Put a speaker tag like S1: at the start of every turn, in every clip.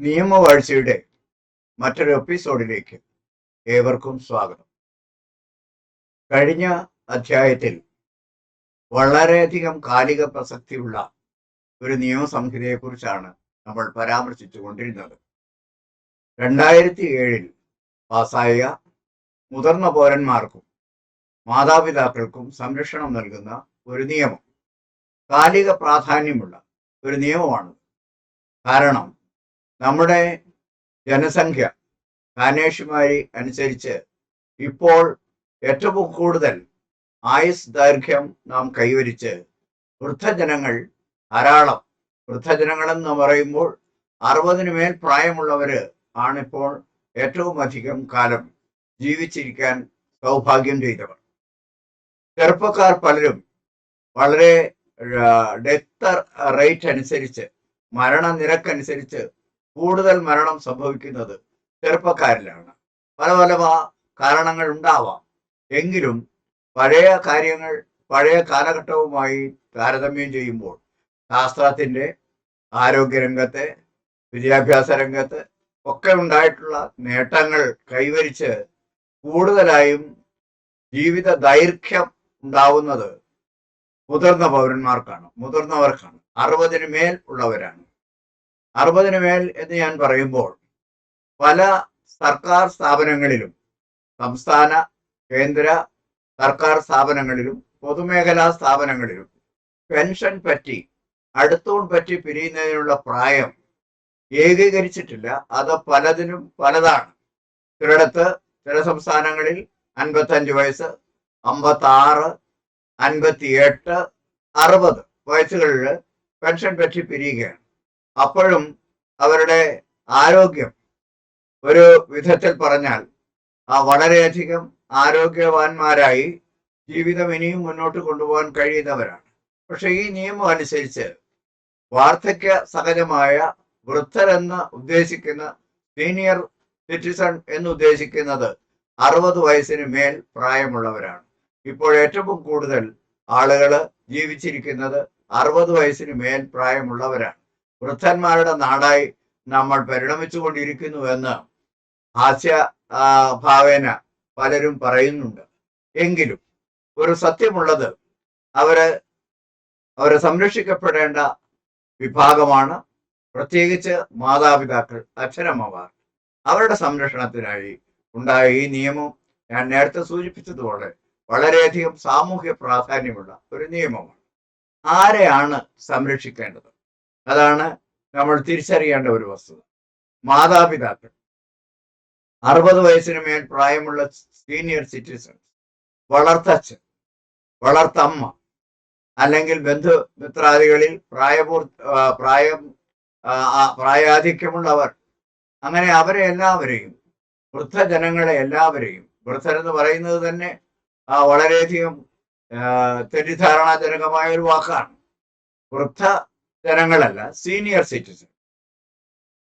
S1: നിയമവാഴ്ചയുടെ മറ്റൊരു എപ്പിസോഡിലേക്ക് ഏവർക്കും സ്വാഗതം. കഴിഞ്ഞ അധ്യായത്തിൽ വളരെയധികം കാലിക പ്രസക്തിയുള്ള ഒരു നിയമസംഹിതയെക്കുറിച്ചാണ് നമ്മൾ പരാമർശിച്ചു കൊണ്ടിരുന്നത് രണ്ടായിരത്തി ഏഴിൽ പാസായ മുതിർന്ന പൗരന്മാർക്കും മാതാപിതാക്കൾക്കും സംരക്ഷണം നൽകുന്ന ഒരു നിയമം. കാലിക പ്രാധാന്യമുള്ള ഒരു നിയമമാണ് കാരണം നമ്മുടെ ജനസംഖ്യ കാനേഷുമാരി അനുസരിച്ച് ഇപ്പോൾ ഏറ്റവും കൂടുതൽ ആയുസ് ദൈർഘ്യം നാം കൈവരിച്ച് വൃദ്ധജനങ്ങൾ ധാരാളം. വൃദ്ധജനങ്ങളെന്ന് പറയുമ്പോൾ അറുപതിന് മേൽ പ്രായമുള്ളവർ ആണിപ്പോൾ ഏറ്റവും അധികം കാലം ജീവിച്ചിരിക്കാൻ സൗഭാഗ്യം ചെയ്തവർ. ചെറുപ്പക്കാർ പലരും വളരെ ഡെത്ത് റേറ്റ് അനുസരിച്ച് മരണനിരക്കനുസരിച്ച് കൂടുതൽ മരണം സംഭവിക്കുന്നത് ചെറുപ്പക്കാരിലാണ്. പല പല കാരണങ്ങൾ ഉണ്ടാവാം. എങ്കിലും പഴയ കാര്യങ്ങൾ പഴയ കാലഘട്ടവുമായി താരതമ്യം ചെയ്യുമ്പോൾ ശാസ്ത്രത്തിന്റെ ആരോഗ്യരംഗത്തെ വിദ്യാഭ്യാസ രംഗത്ത് ഒക്കെ ഉണ്ടായിട്ടുള്ള നേട്ടങ്ങൾ കൈവരിച്ച് കൂടുതലായും ജീവിത ദൈർഘ്യം ഉണ്ടാവുന്നത് മുതിർന്ന പൗരന്മാർക്കാണ് മുതിർന്നവർക്കാണ്. അറുപതിന് മേൽ ഉള്ളവരാണ്. അറുപതിന് മേൽ എന്ന് ഞാൻ പറയുമ്പോൾ പല സർക്കാർ സ്ഥാപനങ്ങളിലും സംസ്ഥാന കേന്ദ്ര സർക്കാർ സ്ഥാപനങ്ങളിലും പൊതുമേഖലാ സ്ഥാപനങ്ങളിലും പെൻഷൻ പറ്റി അടുത്തൂൺ പറ്റി പിരിയുന്നതിനുള്ള പ്രായം ഏകീകരിച്ചിട്ടില്ല. അത് പലതിനും പലതാണ്. ചിലയിടത്ത് ചില സംസ്ഥാനങ്ങളിൽ അൻപത്തഞ്ച് വയസ്സ് അമ്പത്തി ആറ് അൻപത്തി എട്ട് അറുപത് വയസ്സുകളിൽ പെൻഷൻ പറ്റി പിരിയുകയാണ്. അപ്പോഴും അവരുടെ ആരോഗ്യം ഒരു വിധത്തിൽ പറഞ്ഞാൽ ആ വളരെയധികം ആരോഗ്യവാന്മാരായി ജീവിതം ഇനിയും മുന്നോട്ട് കൊണ്ടുപോകാൻ കഴിയുന്നവരാണ്. പക്ഷെ ഈ നിയമം അനുസരിച്ച് വാർദ്ധക്യ സഹജമായ വൃദ്ധരെന്ന് ഉദ്ദേശിക്കുന്ന സീനിയർ സിറ്റിസൺ എന്ന് ഉദ്ദേശിക്കുന്നത് അറുപത് വയസ്സിന് മേൽ പ്രായമുള്ളവരാണ്. ഇപ്പോൾ ഏറ്റവും കൂടുതൽ ആളുകൾ ജീവിച്ചിരിക്കുന്നത് അറുപത് വയസ്സിന് മേൽ പ്രായമുള്ളവരാണ്. വൃദ്ധന്മാരുടെ നാടായി നമ്മൾ പരിണമിച്ചു കൊണ്ടിരിക്കുന്നു എന്ന് ഹാസ്യ ഭാവേന പലരും പറയുന്നുണ്ട്. എങ്കിലും ഒരു സത്യമുള്ളത് അവർ അവരെ സംരക്ഷിക്കപ്പെടേണ്ട വിഭാഗമാണ്. പ്രത്യേകിച്ച് മാതാപിതാക്കൾ അച്ഛനമ്മമാർ അവരുടെ സംരക്ഷണത്തിനായി ഉണ്ടായ ഈ നിയമം ഞാൻ നേരത്തെ സൂചിപ്പിച്ചതുപോലെ വളരെയധികം സാമൂഹ്യ പ്രാധാന്യമുള്ള ഒരു നിയമമാണ്. ആരെയാണ് സംരക്ഷിക്കേണ്ടത്? അതാണ് നമ്മൾ തിരിച്ചറിയേണ്ട ഒരു വസ്തുത. മാതാപിതാക്കൾ. അറുപത് വയസ്സിന് മേൽ പ്രായമുള്ള സീനിയർ സിറ്റിസൺ വളർത്തച്ഛൻ വളർത്തമ്മ അല്ലെങ്കിൽ ബന്ധു മിത്രാദികളിൽ പ്രായപൂർ പ്രായം പ്രായാധിക്യമുള്ളവർ. അങ്ങനെ അവരെ എല്ലാവരെയും വൃദ്ധജനങ്ങളെ എല്ലാവരെയും വൃദ്ധരെന്ന് പറയുന്നത് തന്നെ വളരെയധികം തെറ്റിദ്ധാരണാജനകമായ ഒരു വാക്കാണ്. വൃദ്ധ ജനങ്ങളല്ല സീനിയർ സിറ്റിസൺ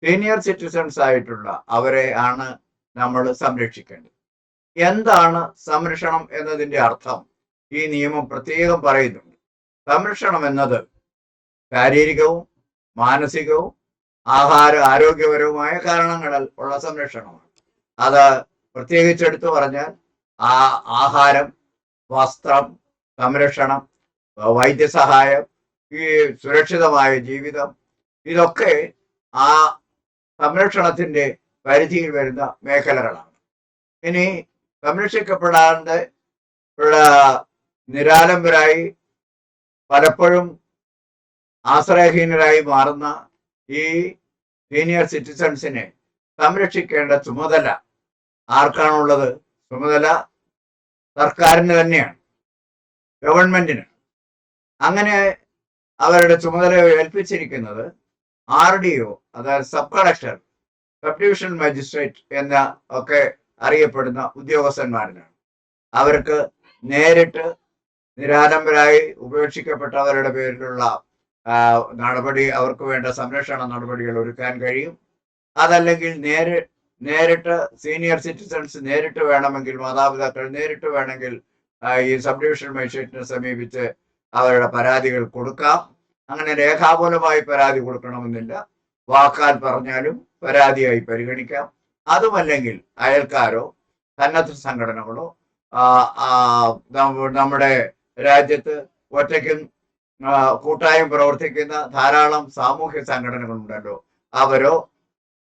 S1: സീനിയർ സിറ്റിസൺസ് ആയിട്ടുള്ള അവരെ ആണ് നമ്മൾ സംരക്ഷിക്കേണ്ടത്. എന്താണ് സംരക്ഷണം എന്നതിന്റെ അർത്ഥം ഈ നിയമം പ്രത്യേകം പറയുന്നുണ്ട്. സംരക്ഷണം എന്നത് ശാരീരികവും മാനസികവും ആഹാര ആരോഗ്യപരവുമായ കാരണങ്ങളാൽ ഉള്ള സംരക്ഷണമാണ്. അത് പ്രത്യേകിച്ചെടുത്തു പറഞ്ഞാൽ ആ ആഹാരം വസ്ത്രം സംരക്ഷണം വൈദ്യസഹായം ഈ സുരക്ഷിതമായ ജീവിതം ഇതൊക്കെ ആ സംരക്ഷണത്തിന്റെ പരിധിയിൽ വരുന്ന മേഖലകളാണ്. ഇനി സംരക്ഷിക്കപ്പെടാണ്ട് നിരാലംബരായി പലപ്പോഴും ആശ്രയഹീനരായി മാറുന്ന ഈ സീനിയർ സിറ്റിസൺസിനെ സംരക്ഷിക്കേണ്ട ചുമതല ആർക്കാണുള്ളത്? ചുമതല സർക്കാരിന് തന്നെയാണ് ഗവൺമെന്റിന്. അങ്ങനെ അവരുടെ ചുമതല ഏൽപ്പിച്ചിരിക്കുന്നത് ആർ ഡി ഒ അതായത് sub collector sub division magistrate എന്ന ഒക്കെ അറിയപ്പെടുന്ന ഉദ്യോഗസ്ഥന്മാരിലാണ്. അവർക്ക് നേരിട്ട് നിരാലംബരായി ഉപേക്ഷിക്കപ്പെട്ടവരുടെ പേരിലുള്ള നടപടി അവർക്ക് വേണ്ട സംരക്ഷണ നടപടികൾ ഒരുക്കാൻ കഴിയും. അതല്ലെങ്കിൽ നേരി നേരിട്ട് സീനിയർ സിറ്റിസൺസ് നേരിട്ട് വേണമെങ്കിൽ മാതാപിതാക്കൾ നേരിട്ട് വേണമെങ്കിൽ ഈ സബ് ഡിവിഷൻ മജിസ്ട്രേറ്റിനെ സമീപിച്ച് അവരുടെ പരാതികൾ കൊടുക്കാം. അങ്ങനെ രേഖാമൂലമായി പരാതി കൊടുക്കണമെന്നില്ല. വാക്കാൽ പറഞ്ഞാലും പരാതിയായി പരിഗണിക്കാം. അതുമല്ലെങ്കിൽ അയൽക്കാരോ സന്നദ്ധ സംഘടനകളോ നമ്മുടെ രാജ്യത്ത് ഒറ്റയ്ക്കും കൂട്ടായും പ്രവർത്തിക്കുന്ന ധാരാളം സാമൂഹ്യ സംഘടനകളുണ്ടല്ലോ. അവരോ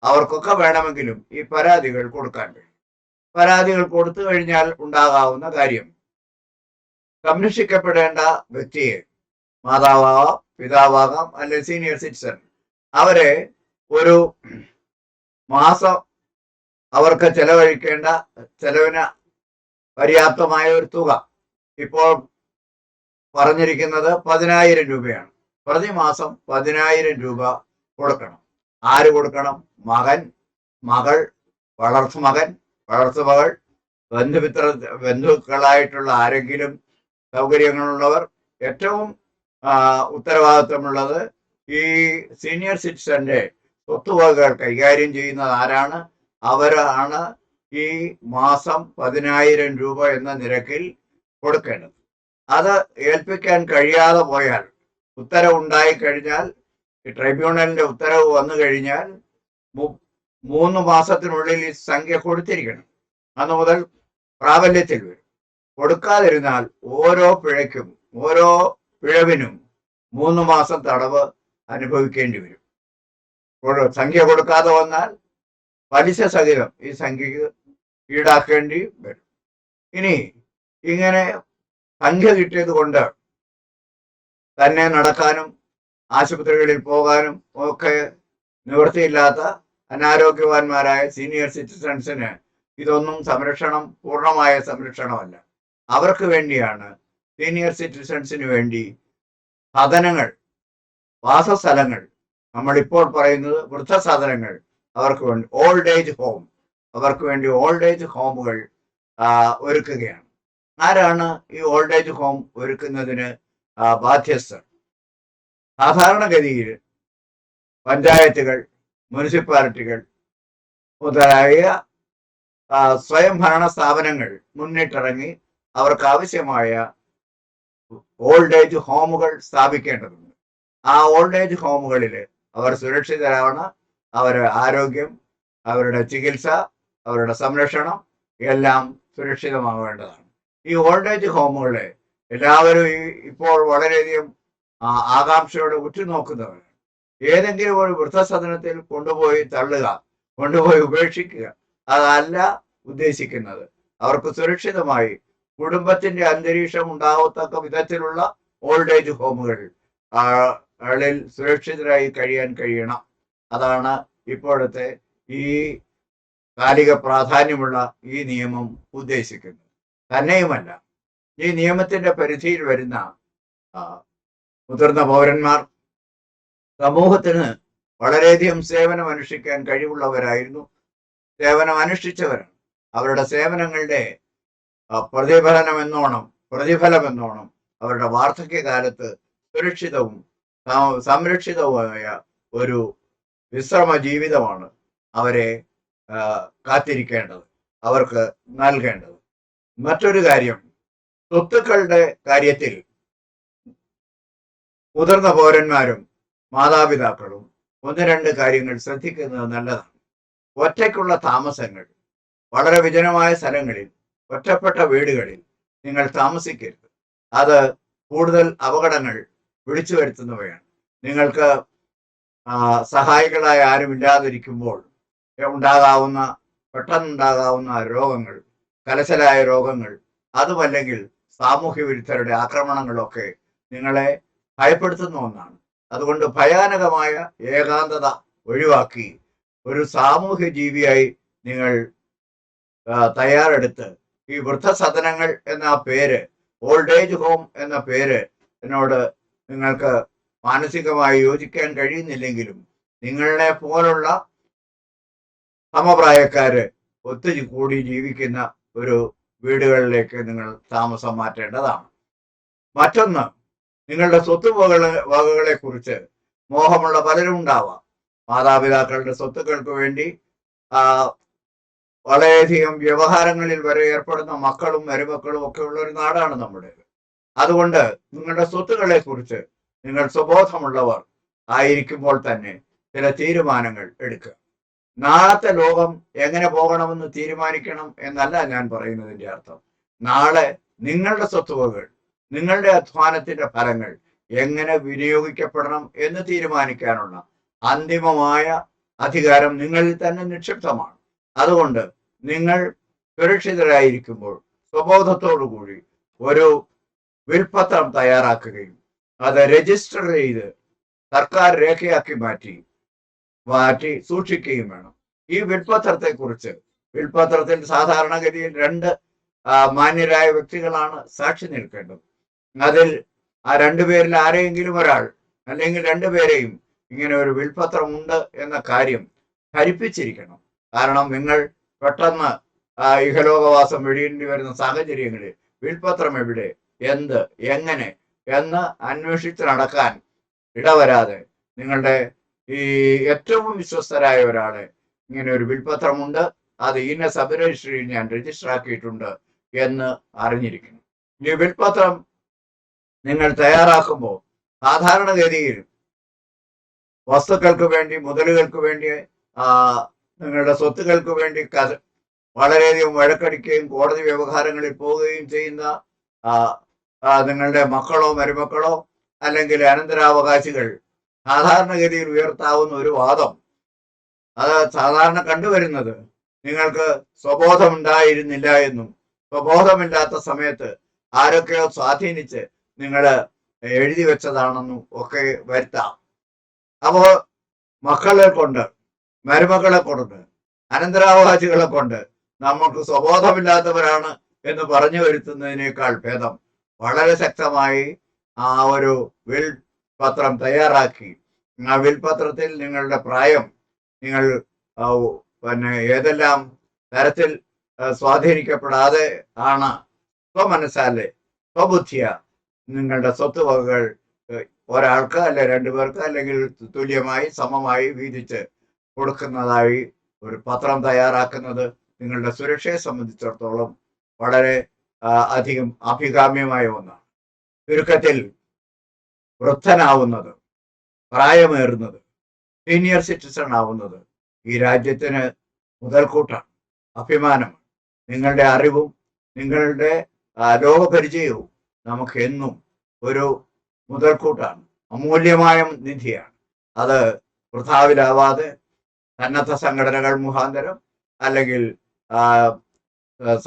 S1: അവർക്കൊക്കെ വേണമെങ്കിലും ഈ പരാതികൾ കൊടുക്കാൻ കഴിയും. പരാതികൾ കൊടുത്തു കഴിഞ്ഞാൽ ഉണ്ടാകാവുന്ന കാര്യം സംരക്ഷിക്കപ്പെടേണ്ട വ്യക്തിയെ മാതാവാകാം പിതാവാകാം അല്ലെങ്കിൽ സീനിയർ സിറ്റിസൺ അവരെ ഒരു മാസം അവർക്ക് ചെലവഴിക്കേണ്ട ചെലവിന് പര്യാപ്തമായ ഒരു തുക. ഇപ്പോൾ പറഞ്ഞിരിക്കുന്നത് പതിനായിരം രൂപയാണ്. പ്രതിമാസം പതിനായിരം രൂപ കൊടുക്കണം. ആര് കൊടുക്കണം? മകൻ മകൾ വളർത്തുമകൻ വളർത്തുമകൾ ബന്ധുമിത്ര ബന്ധുക്കളായിട്ടുള്ള ആരെങ്കിലും സൗകര്യങ്ങളുള്ളവർ. ഏറ്റവും ഉത്തരവാദിത്വമുള്ളത് ഈ സീനിയർ സിറ്റിസന്റെ സ്വത്തുവകകൾ കൈകാര്യം ചെയ്യുന്നത് ആരാണ്? അവരാണ് ഈ മാസം പതിനായിരം രൂപ എന്ന നിരക്കിൽ കൊടുക്കേണ്ടത്. അത് ഏൽപ്പിക്കാൻ കഴിയാതെ പോയാൽ ഉത്തരവുണ്ടായി കഴിഞ്ഞാൽ ട്രൈബ്യൂണലിന്റെ ഉത്തരവ് വന്നു കഴിഞ്ഞാൽ മൂന്ന് മാസത്തിനുള്ളിൽ ഈ സംഖ്യ കൊടുത്തിരിക്കണം. അന്ന് മുതൽ പ്രാബല്യത്തിൽ വരും. കൊടുക്കാതിരുന്നാൽ ഓരോ പിഴയ്ക്കും ഓരോ പിഴവിനും മൂന്ന് മാസം തടവ് അനുഭവിക്കേണ്ടി വരും. സംഖ്യ കൊടുക്കാതെ വന്നാൽ പലിശ സഹിതം ഈ സംഖ്യക്ക് ഈടാക്കേണ്ടി വരും. ഇനി ഇങ്ങനെ സംഖ്യ കിട്ടിയത് കൊണ്ട് തന്നെ നടക്കാനും ആശുപത്രികളിൽ പോകാനും ഒക്കെ നിവൃത്തിയില്ലാത്ത അനാരോഗ്യവാന്മാരായ സീനിയർ സിറ്റിസൺസിന് ഇതൊന്നും സംരക്ഷണം പൂർണമായ സംരക്ഷണമല്ല. അവർക്ക് വേണ്ടിയാണ് സീനിയർ സിറ്റിസൺസിന് വേണ്ടി സദനങ്ങൾ വാസസ്ഥലങ്ങൾ. നമ്മളിപ്പോൾ പറയുന്നത് വൃദ്ധസദനങ്ങൾ അവർക്ക് വേണ്ടി ഓൾഡ് ഏജ് ഹോം അവർക്ക് വേണ്ടി ഓൾഡ് ഏജ് ഹോമുകൾ ഒരുക്കുകയാണ്. ആരാണ് ഈ ഓൾഡ് ഏജ് ഹോം ഒരുക്കുന്നതിന് ബാധ്യസ്ഥർ? സാധാരണഗതിയിൽ പഞ്ചായത്തുകൾ മുനിസിപ്പാലിറ്റികൾ മുതലായ സ്വയംഭരണ സ്വയം ഭരണ സ്ഥാപനങ്ങൾ മുന്നിട്ടിറങ്ങി അവർക്ക് ആവശ്യമായ ഓൾഡ് ഏജ് ഹോമുകൾ സ്ഥാപിക്കേണ്ടതുണ്ട്. ആ ഓൾഡ് ഏജ് ഹോമുകളിൽ അവർ സുരക്ഷിതരാണ് അവരുടെ ആരോഗ്യം അവരുടെ ചികിത്സ അവരുടെ സംരക്ഷണം എല്ലാം സുരക്ഷിതമാവേണ്ടതാണ് ഈ ഓൾഡ് ഏജ് ഹോമുകളെ എല്ലാവരും ഇപ്പോൾ വളരെയധികം ആകാംക്ഷയോടെ ഉറ്റുനോക്കുന്നവരാണ്. ഏതെങ്കിലും ഒരു വൃദ്ധസദനത്തിൽ കൊണ്ടുപോയി തള്ളുക കൊണ്ടുപോയി ഉപേക്ഷിക്കുക അതല്ല ഉദ്ദേശിക്കുന്നത്. അവർക്ക് സുരക്ഷിതമായി കുടുംബത്തിന്റെ അന്തരീക്ഷം ഉണ്ടാവത്തക്ക വിധത്തിലുള്ള ഓൾഡ് ഏജ് ഹോമുകൾ ളിൽ സുരക്ഷിതരായി കഴിയാൻ കഴിയണം. അതാണ് ഇപ്പോഴത്തെ ഈ കാലിക പ്രാധാന്യമുള്ള ഈ നിയമം ഉദ്ദേശിക്കുന്നത്. തന്നെയുമല്ല ഈ നിയമത്തിന്റെ പരിധിയിൽ വരുന്ന മുതിർന്ന പൗരന്മാർ സമൂഹത്തിന് വളരെയധികം സേവനം അനുഷ്ഠിക്കാൻ കഴിവുള്ളവരായിരുന്നു. സേവനം അനുഷ്ഠിച്ചവരാണ്. അവരുടെ സേവനങ്ങളുടെ പ്രതിഫലനം എന്നോണം പ്രതിഫലം എന്നോണം അവരുടെ വാർദ്ധക്യകാലത്ത് സുരക്ഷിതവും സംരക്ഷിതവുമായ ഒരു വിശ്രമ ജീവിതമാണ് അവരെ കാത്തിരിക്കേണ്ടത് അവർക്ക് നൽകേണ്ടത്. മറ്റൊരു കാര്യം സ്വത്തുക്കളുടെ കാര്യത്തിൽ മുതിർന്ന പൗരന്മാരും മാതാപിതാക്കളും ഒന്ന് രണ്ട് കാര്യങ്ങൾ ശ്രദ്ധിക്കുന്നത് നല്ലതാണ്. ഒറ്റയ്ക്കുള്ള താമസങ്ങൾ വളരെ വിജനമായ സ്ഥലങ്ങളിൽ ഒറ്റപ്പെട്ട വീടുകളിൽ നിങ്ങൾ താമസിക്കരുത്. അത് കൂടുതൽ അപകടങ്ങൾ വിളിച്ചു വരുത്തുന്നവയാണ്. നിങ്ങൾക്ക് സഹായികളായ ആരും ഇല്ലാതിരിക്കുമ്പോൾ ഉണ്ടാകാവുന്ന പെട്ടെന്നുണ്ടാകാവുന്ന രോഗങ്ങൾ കലശലായ രോഗങ്ങൾ അതുമല്ലെങ്കിൽ സാമൂഹ്യ വിരുദ്ധരുടെ ആക്രമണങ്ങളൊക്കെ നിങ്ങളെ ഭയപ്പെടുത്തുന്ന ഒന്നാണ്. അതുകൊണ്ട് ഭയാനകമായ ഏകാന്തത ഒഴിവാക്കി ഒരു സാമൂഹ്യ ജീവിയായി നിങ്ങൾ തയ്യാറെടുത്ത് ഈ വൃദ്ധസദനങ്ങൾ എന്ന പേര് ഓൾഡ് ഏജ് ഹോം എന്ന പേര് എന്നോട് നിങ്ങൾക്ക് മാനസികമായി യോജിക്കാൻ കഴിയുന്നില്ലെങ്കിലും നിങ്ങളെ പോലുള്ള സമപ്രായക്കാര് ഒത്തു കൂടി ജീവിക്കുന്ന ഒരു വീടുകളിലേക്ക് നിങ്ങൾ താമസം മാറ്റേണ്ടതാണ്. മറ്റൊന്ന് നിങ്ങളുടെ സ്വത്ത് വകകളെ കുറിച്ച് മോഹമുള്ള പലരും ഉണ്ടാവാം മാതാപിതാക്കളുടെ സ്വത്തുക്കൾക്ക് വേണ്ടി വളരെയധികം വ്യവഹാരങ്ങളിൽ വരെ ഏർപ്പെടുന്ന മക്കളും മരുമക്കളും ഒക്കെ ഉള്ള ഒരു നാടാണ് നമ്മുടെ. അതുകൊണ്ട് നിങ്ങളുടെ സ്വത്തുക്കളെ കുറിച്ച് നിങ്ങൾ സ്വബോധമുള്ളവർ ആയിരിക്കുമ്പോൾ തന്നെ ചില തീരുമാനങ്ങൾ എടുക്കുക. നാളത്തെ ലോകം എങ്ങനെ പോകണമെന്ന് തീരുമാനിക്കണം എന്നല്ല ഞാൻ പറയുന്നതിന്റെ അർത്ഥം. നാളെ നിങ്ങളുടെ സ്വത്തുവകൾ നിങ്ങളുടെ അധ്വാനത്തിന്റെ ഫലങ്ങൾ എങ്ങനെ വിനിയോഗിക്കപ്പെടണം എന്ന് തീരുമാനിക്കാനുള്ള അന്തിമമായ അധികാരം നിങ്ങളിൽ തന്നെ നിക്ഷിപ്തമാണ്. അതുകൊണ്ട് നിങ്ങൾ സുരക്ഷിതരായിരിക്കുമ്പോൾ സ്വബോധത്തോടു കൂടി ഒരു വിൽപത്രം തയ്യാറാക്കുകയും അത് രജിസ്റ്റർ ചെയ്ത് സർക്കാർ രേഖയാക്കി മാറ്റി മാറ്റി സൂക്ഷിക്കുകയും വേണം. ഈ വിൽപത്രത്തെ കുറിച്ച് വിൽപത്രത്തിൽ സാധാരണഗതിയിൽ രണ്ട് മാന്യരായ വ്യക്തികളാണ് സാക്ഷി നിൽക്കേണ്ടത്. അതിൽ ആ രണ്ടുപേരിൽ ആരെയെങ്കിലും ഒരാൾ അല്ലെങ്കിൽ രണ്ടുപേരെയും ഇങ്ങനെ ഒരു വിൽപത്രം ഉണ്ട് എന്ന കാര്യം ധരിപ്പിച്ചിരിക്കണം. കാരണം നിങ്ങൾ പെട്ടെന്ന് ഇഹലോകവാസം വെടിയേണ്ടി വരുന്ന സാഹചര്യങ്ങളിൽ വിൽപത്രം എവിടെ? എന്ത്? എങ്ങനെ? എന്ന് അന്വേഷിച്ച് നടക്കാൻ ഇടവരാതെ നിങ്ങളുടെ ഈ ഏറ്റവും വിശ്വസ്തരായ ഒരാളെ ഇങ്ങനെ ഒരു വിൽപത്രമുണ്ട്. അത് ഇന്ന സബ് രജിസ്ട്രിയിൽ ഞാൻ രജിസ്റ്റർ ആക്കിയിട്ടുണ്ട് എന്ന് അറിഞ്ഞിരിക്കണം ഈ വിൽപത്രം നിങ്ങൾ തയ്യാറാക്കുമ്പോൾ സാധാരണഗതിയിൽ വസ്തുക്കൾക്ക് വേണ്ടി മുതലുകൾക്ക് വേണ്ടി നിങ്ങളുടെ സ്വത്തുക്കൾക്ക് വേണ്ടി വളരെയധികം വഴക്കടിക്കുകയും കോടതി വ്യവഹാരങ്ങളിൽ പോവുകയും ചെയ്യുന്ന നിങ്ങളുടെ മക്കളോ മരുമക്കളോ അല്ലെങ്കിൽ അനന്തരാവകാശികൾ സാധാരണഗതിയിൽ ഉയർത്താവുന്ന ഒരു വാദം. അത് സാധാരണ കണ്ടുവരുന്നത് നിങ്ങൾക്ക് സ്വബോധമുണ്ടായിരുന്നില്ല എന്നും സ്വബോധമില്ലാത്ത സമയത്ത് ആരൊക്കെയോ സ്വാധീനിച്ച് നിങ്ങൾ എഴുതി വെച്ചതാണെന്നും ഒക്കെ വരുത്താം. അപ്പോൾ മക്കളെ കൊണ്ട് മരുമക്കളെ കൊണ്ട് അനന്തരാവകാശികളെ കൊണ്ട് നമുക്ക് സ്വബോധമില്ലാത്തവരാണ് എന്ന് പറഞ്ഞു വരുത്തുന്നതിനേക്കാൾ ഭേദം വളരെ ശക്തമായി ആ ഒരു വിൽ പത്രം തയ്യാറാക്കി. ആ വിൽ പത്രത്തിൽ നിങ്ങളുടെ പ്രായം നിങ്ങൾ പിന്നെ ഏതെല്ലാം തരത്തിൽ സ്വാധീനിക്കപ്പെടാതെ ആണ് സ്വമനസ്സാലെ സ്വബുദ്ധിയ നിങ്ങളുടെ സ്വത്ത് വകകൾ ഒരാൾക്ക് അല്ലെ രണ്ടുപേർക്ക് അല്ലെങ്കിൽ തുല്യമായി സമമായി വീതിച്ച് കൊടുക്കുന്നതായി ഒരു പത്രം തയ്യാറാക്കുന്നത് നിങ്ങളുടെ സുരക്ഷയെ സംബന്ധിച്ചിടത്തോളം വളരെ അധികം അഭികാമ്യമായ ഒന്നാണ്. ചുരുക്കത്തിൽ വൃദ്ധനാവുന്നത് പ്രായമേറുന്നത് സീനിയർ സിറ്റിസൺ ആവുന്നത് ഈ രാജ്യത്തിന് മുതൽക്കൂട്ടാണ്. അഭിമാനമാണ്. നിങ്ങളുടെ അറിവും നിങ്ങളുടെ ലോകപരിചയവും നമുക്ക് എന്നും ഒരു മുതൽക്കൂട്ടാണ് അമൂല്യമായ നിധിയാണ്. അത് വൃഥാവിലാവാതെ സന്നദ്ധ സംഘടനകൾ മുഖാന്തരം അല്ലെങ്കിൽ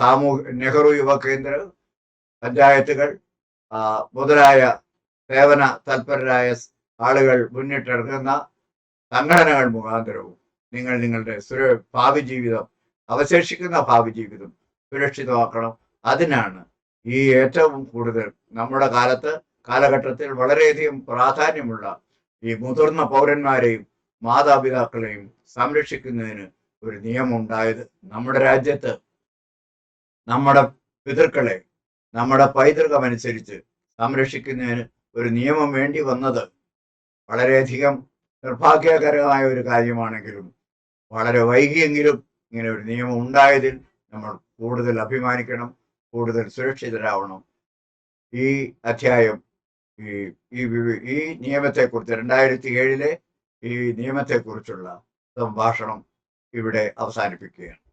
S1: സാമൂഹ്യ നെഹ്റു യുവ കേന്ദ്ര പഞ്ചായത്തുകൾ മുതലായ സേവന തൽപരരായ ആളുകൾ മുന്നിട്ടിറങ്ങുന്ന സംഘടനകൾ മുഖാന്തരവും നിങ്ങൾ നിങ്ങളുടെ സുര ഭാവി ജീവിതം അവശേഷിക്കുന്ന ഭാവി ജീവിതം സുരക്ഷിതമാക്കണം. അതിനാണ് ഈ ഏറ്റവും കൂടുതൽ നമ്മുടെ കാലത്ത് കാലഘട്ടത്തിൽ വളരെയധികം പ്രാധാന്യമുള്ള ഈ മുതിർന്ന പൗരന്മാരെയും മാതാപിതാക്കളെയും സംരക്ഷിക്കുന്നതിന് ഒരു നിയമം ഉണ്ടായത് നമ്മുടെ രാജ്യത്ത്. നമ്മുടെ പിതൃക്കളെ നമ്മുടെ പൈതൃകമനുസരിച്ച് സംരക്ഷിക്കുന്നതിന് ഒരു നിയമം വേണ്ടി വന്നത് വളരെയധികം നിർഭാഗ്യകരമായ ഒരു കാര്യമാണെങ്കിലും വളരെ വൈകിയെങ്കിലും ഇങ്ങനെ ഒരു നിയമം ഉണ്ടായതിൽ നമ്മൾ കൂടുതൽ അഭിമാനിക്കണം കൂടുതൽ സുരക്ഷിതരാവണം. ഈ അധ്യായം ഈ ഈ നിയമത്തെക്കുറിച്ച് രണ്ടായിരത്തി ഏഴിലെ ഈ നിയമത്തെക്കുറിച്ചുള്ള സംഭാഷണം ഇവിടെ അവസാനിപ്പിക്കുകയാണ്.